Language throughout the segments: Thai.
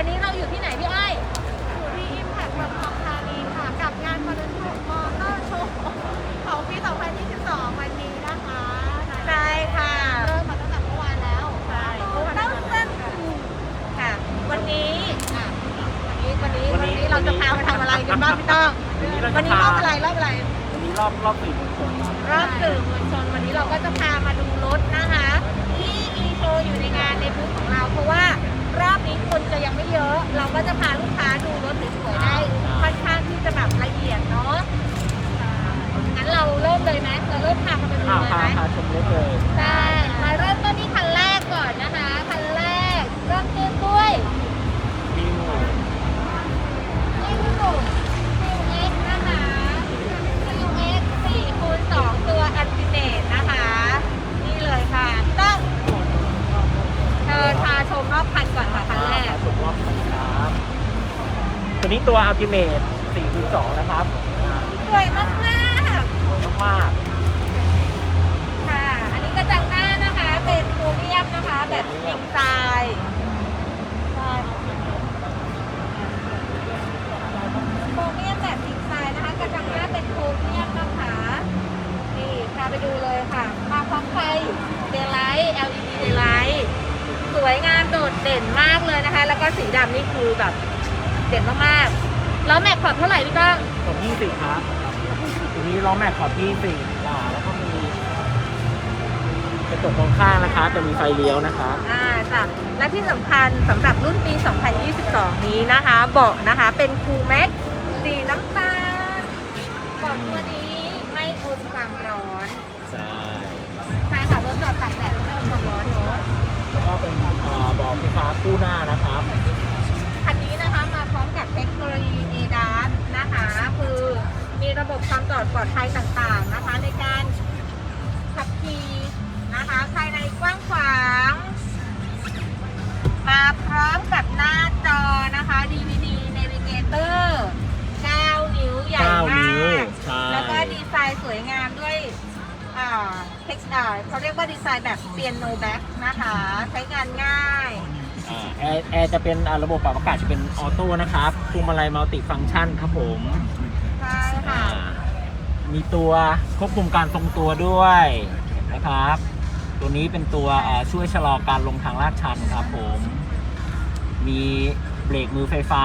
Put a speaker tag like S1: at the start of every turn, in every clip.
S1: วันนี้เราอยู่ที่ไหนพี่อ้อย
S2: อยู่ที่ Impact เมืองทองธานีค่ะ กับงานมอเตอร์โชว์มอเตอร์โชว์ของปี 2022 วันนี้นะคะ
S1: ใช่ค่ะ
S2: เริ่มมาตั้งแต่เมื่อวานแล้วใช่
S1: เต้าเส้นค่ะ วันนี้อะวันนี้วันนี้วันนี้เราจะพาไปทำอะไรกันบ้างพี่ต้อง
S3: วันนี้เรา
S1: วัน
S3: จะ
S1: นี้รอบอะไร
S3: พา
S1: รอบอะไร
S3: วันนี้รอบรอบสี่โมงครึ่งครับ
S1: รอบสื่อมวลชนวันนี้เราก็จะพา ริ่มพาพาเลยพาไหม
S3: พาชมรถเลย
S1: ใช่มาเริ่มต้นที่คันแรกก่อนนะคะ คันแรกเริ่มต้นด้วย
S3: วิว
S1: นี่คือ CX นะคะ CX 4คูณ2ตัวอัลติเมทนะคะ นี่เลยค่ะต้องเธอพาชมรอบคันก่อนค่ะคันแรก
S3: พาชมรอบคันครับตัวนี้ตัว Ultimate 4.2นะครับอ่า
S1: สวยมากมาก
S3: มาก
S1: ๆค่ะ อันนี้กระจังหน้านะคะ เป็นโครเมียมนะคะ แบบยิงทรายใช่โครเมียมแบบยิงทรายนะคะ กระจังหน้าเป็นโครเมียมนะคะ นี่พาไปดูเลยค่ะ มาพร้อมไฟเดลไลท์ LED เดลไลท์ส วยงามโดดเด่นมากเลยนะคะ แล้วก็สีดำนี่คือแบบเด่นมากๆ แล้วแม็กขอบเท่าไหร่พี่ก้อง
S3: ๆของ20ครับตัวนี้ล้อแม็กขอบ24อ่าแล้วก็มีกระจกมองข้างนะคะ จะมีไฟเลี้ยวนะครับ
S1: อ่าจ้ะและที่สำคัญสำหรับรุ่นปี 2022 นี้นะคะ เบาะนะคะ เป็นคูแม็ก คู่
S3: หน้านะครับ
S1: คันนี้นะคะมาพร้อมกับเทคโนโลยี ADAS นะคะ คือมีระบบความปลอดปลอดภัยต่างๆนะคะ ในการขับขี่นะคะภายในกว้างขวาง มาพร้อมกับหน้าจอนะคะ DVD Navigator 9 นิ้วใหญ่
S3: 9
S1: มา
S3: นิ้ว
S1: ก
S3: ใช่
S1: แล้วก็ดีไซน์สวยงามด้วยอ่าเทคอ่าเขาเรียกว่าดีไซน์แบบเปียโนแบ็กนะคะ ใช้งานง่าย
S3: อ่า แอร์แอร์จะเป็นอ่าระบบปรับอากาศจะเป็นออโต้นะครับพวงมาลัยมัลติฟังก์ชันครับผม
S1: ใช่ค่ะ
S3: อ่ามีตัวควบคุมการทรงตัวด้วยนะครับ ตัวนี้เป็นตัวอ่าช่วยชะลอการลงทางลาดชันครับผม มีเบรกมือไฟฟ้า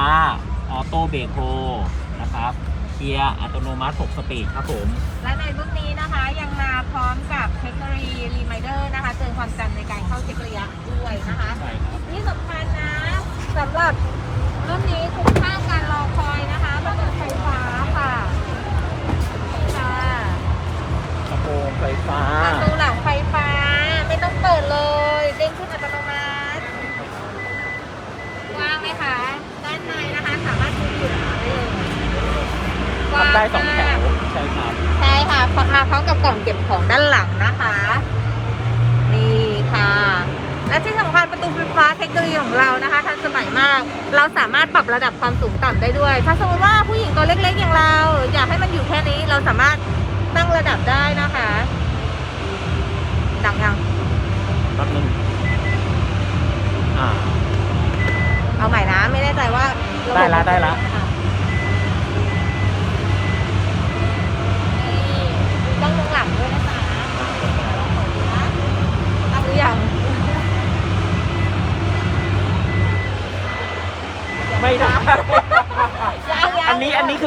S3: ออโต้เบรกโฮนะครับเกียร์อัตโนมัติ 6 สปีดครับผม
S1: และในรุ่นนี้นะคะยังมาพร้อมกับเทคโนโลยีรีมายเดอร์นะคะเตือนความจำในการเข้าเช็คระยะด้วยนะคะ สำหรับรุ่นนี้คุ้มค่าการรอคอยนะคะระบบไฟฟ้าค่ะค่ะ
S3: กระโปรงไฟฟ้า
S1: ประตูหลังไฟฟ้า ไม่ต้องเปิดเลย เด้งขึ้นอัตโนมัติว่างไหมคะด้านในนะคะสามารถดูอยู่ได้เลยกว้าง
S3: ทำได้สองแถ
S1: มาก
S3: วใช่ครับ
S1: ใช่ค่ะพร้อมมาพร้อมกับกล่องเก็บของด้านหลังนะคะ นี่ค่ะ และที่สำคัญประตูไฟฟ้าเทคโนโลยีของเรา นะคะทันสมัยมาก เราสามารถปรับระดับความสูงต่ำได้ด้วย ถ้าสมมติว่าผู้หญิงตัวเล็กๆอย่างเรา อยากให้มันอยู่แค่นี้เราสามารถตั้งระดับได้นะคะดังยัง
S3: แป๊บนึงอ่า
S1: เอาใหม่นะไม่แน่ใจว่าระบบ
S3: ได้ละได้ละ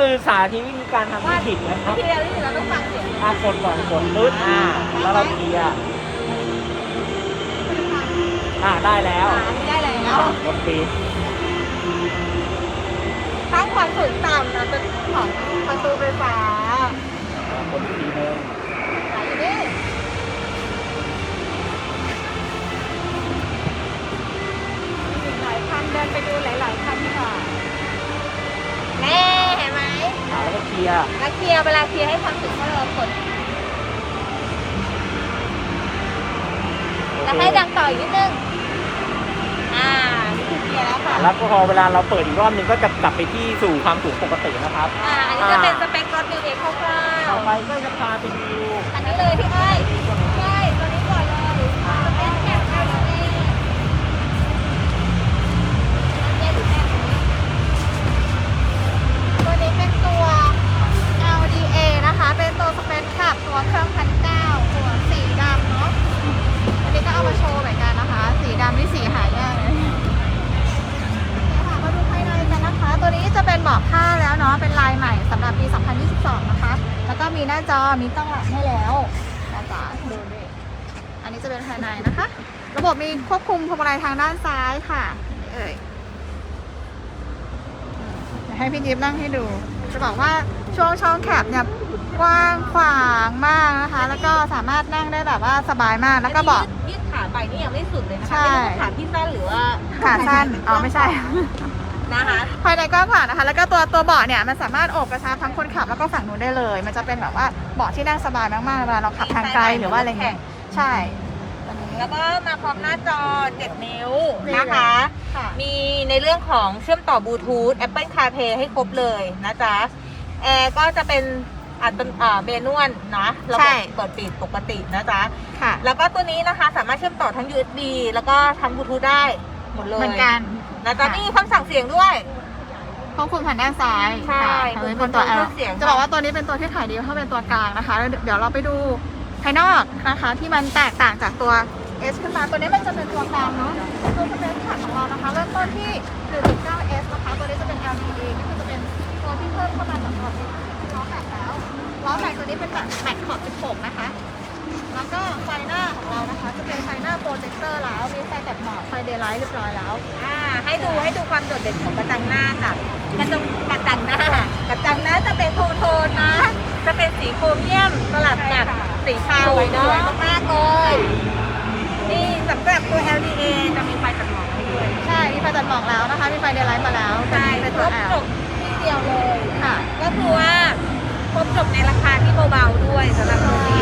S3: คือสาธิตวิธีการทำที่ผิดนะครับ
S1: ทีเดียวที่เราต้องฟังเสียง
S3: อะกดก่อนกดปึ๊ดอ่า แล้วเราเกียร์อ่าได้แล้ว
S1: อ่าอันนี้ได้แล้ว
S3: กดปิด
S1: ตั้งความสูงต่ำนะเป็นของประตูไฟฟ้า
S3: อ่ากดอีกทีนึง
S1: ไหนนี่หลายคันเดินไปดูหลาย ๆ คันดีกว่าแน่เห็นไหม
S3: อ่าแล้วก็ เคลียร์
S1: แล้วเคลียร์เวลาเคลียร์ให้ความสูงเท่าเรากด
S3: โอ
S1: แล้ว
S3: เค
S1: ให้ดังต่ออีกนิดนึง อ่านี่คือเคลียร์แล้วค่ะ
S3: แล้วก็พอเวลาเราเปิดอีกรอบนึงก็จะกลับไปที่สู่ความสูงปกตินะครับ
S1: อ่า อันนี้จะเป็นสเปครถนิวเอ็กคร่าว
S3: ต่อไปก็จะพาไปดู
S1: ๆอันนี้เลยพี่อ้อยใช่ น้า
S2: จอ มีกล้องหลังให้แล้วนะจ๊ะดูดิอันนี้จะเป็นภายในนะคะ ระบบมีควบคุมพวงมาลัยทางด้านซ้ายค่ะนี่เอ่ยเดี๋ยวให้พี่ยิบนั่งให้ดู จะบอกว่าช่วงช่องแคบเนี่ยกว้างขวางมากนะคะ แล้วก็สามารถนั่งได้แบบว่าสบายมาก แล้วก็เบาะ
S1: ยืดขาไปนี่ยังไม่สุดเลยนะ
S2: ใช่
S1: คะไม่รู้ว่าขาพี่สั้นหรือว่า
S2: ขาสั้น อ๋อไม่ใช่
S1: นะคะ
S2: ภายในกว้างขวางนะคะ แล้วก็ตัวตัวเบาะเนี่ยมันสามารถโอบกระชับทั้งคนขับแล้วก็ฝั่งนู้นได้เลย มันจะเป็นแบบว่าเบาะที่นั่งสบายมากๆเวลาเราขับทางไกลหรือว่าอะไรเงี้ยใช่ตัวนี้
S1: แล้วก็มาพร้อมหน้าจอ 7 นิ้ว
S2: นี่
S1: นะคะ
S2: ค่ะ
S1: มีในเรื่องของเชื่อมต่อบลูทูธ Apple CarPlay ให้ครบเลยนะจ๊ะ แอร์ก็จะเป็นอัตโนอ่าเมนวลนะระบบเปิดปิดปกตินะจ๊ะ
S2: ค่ะ
S1: แล้วก็ตัวนี้นะคะสามารถเชื่อมต่อทั้ง USB แล้วก็ทั้งบลูทูธได้หมดเลย
S2: เหมือนกัน
S1: นะจ๊ะ
S2: ค่ะ
S1: นี่มีความสั่งเสียงด้วย
S2: ควบคุมผ่านด้านซ้าย
S1: ใช่
S2: ค่ะตัวนี้เป็นตัว
S1: ควบคุ
S2: L
S1: มเครื่องเสียง
S2: จะบอกว่าตัวนี้เป็นตัวที่ขายดีเพราะเป็นตัวกลางนะคะแล้วเดี๋ยวเราไปดูภายนอกนะคะที่มันแตกต่างจากตัว S ขึ้นมา ตัวนี้มันจะเป็นตัวกลางเนาะ ตัวสเปคถังของเรานะคะเริ่มต้นที่ 1.9S นะคะ ตัวนี้จะเป็น LED ก็คือจะเป็นตัวที่เพิ่มเข้ามาจากตัวล้อแม็กแล้วล้อแม็กตัวนี้เป็นแบบแม็กขอบ16 นะคะ แล้วก็ไฟหน้าของเรานะคะจะเป็น เดย์ไลท์เรียบร้อยแล้ว
S1: อ่าให้ดูให้ดูความโดดเด่นของกระจังหน้าค่ะกระจังกระจังหน้ากระจังหน้าจะเป็นโทนโทนๆนะ จะเป็นสีโครเมียมสลับกับสีเทา
S2: สวยเนอะ
S1: สวยมากๆเลยนี่สำหรับตัว LDA จะมีไฟตัดหมอกให้ด้วย
S2: ใช่ มีไฟตัดหมอกแล้วนะคะ มีไฟเดย์ไลท์มาแล้ว
S1: ใช่
S2: เป็น
S1: ค
S2: ตั
S1: ร
S2: ว
S1: บ
S2: แอ
S1: จ
S2: ล
S1: บที่เดียวเลย
S2: ค่ะ
S1: ก็คือว่าครบจบในราคาที่เบาๆด้วยสำหรับตัวนี้